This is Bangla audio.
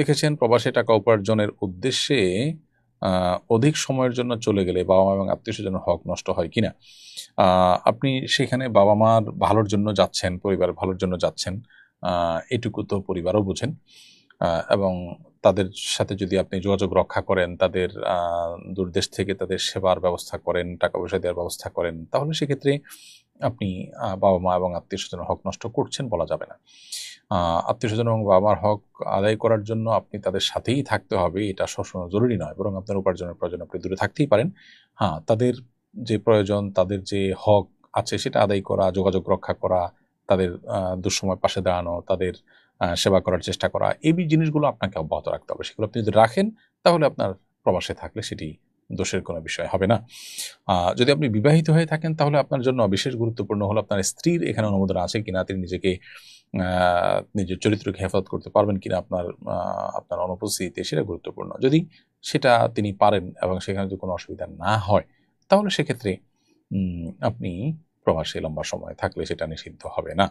দেখেছেন প্রবাসী টাকা উপার্জনের উদ্দেশ্যে অধিক সময়ের জন্য চলে গেলে বাবা মা এবং আত্মীয় স্বজনের হক নষ্ট হয় কিনা? আপনি সেখানে বাবা মার ভালোর জন্য যাচ্ছেন, পরিবার ভালোর জন্য যাচ্ছেন এটুকু তো পরিবারও বুঝেন। এবং তাদের সাথে যদি আপনি যোগাযোগ রক্ষা করেন, তাদের দূরদেশ থেকে তাদের সেবার ব্যবস্থা করেন, টাকা পয়সা দেওয়ার ব্যবস্থা করেন, তাহলে সেক্ষেত্রে আপনি বাবা মা এবং আত্মীয় স্বজনের হক নষ্ট করছেন বলা যাবে না। আত্মীয় স্বজন এবং বাবা মার হক আদায় করার জন্য আপনি তাদের সাথেই থাকতে হবে, এটা সবসময় জরুরি নয়, বরং আপনার উপার্জনের প্রয়োজন, আপনি দূরে থাকতেই পারেন। হ্যাঁ তাদের যে প্রয়োজন, তাদের যে হক আছে, সেটা আদায় করা, যোগাযোগ রক্ষা করা, তাদের দুঃসময় পাশে দাঁড়ানো, তাদের সেবা করার চেষ্টা করা, এই জিনিসগুলো আপনাকে অব্যাহত রাখতে হবে। সেগুলো আপনি যদি রাখেন, তাহলে আপনার প্রবাসে থাকলে সেটি দোষের কোনো বিষয় হবে না। যদি আপনি বিবাহিত হয়ে থাকেন, তাহলে আপনার জন্য বিশেষ গুরুত্বপূর্ণ হলো আপনার স্ত্রীর এখানে অনুমোদন আছে কিনা, তিনি নিজেকে নিজের চরিত্রকে হেফাজত করতে পারবেন কিনা আপনার আপনার অনুপস্থিতিতে, সেটা গুরুত্বপূর্ণ। যদি সেটা তিনি পারেন এবং সেখানে যদি কোনো অসুবিধা না হয়, তাহলে সেক্ষেত্রে আপনি প্রবাসে লম্বা সময় থাকলে সেটা নিষিদ্ধ হবে না।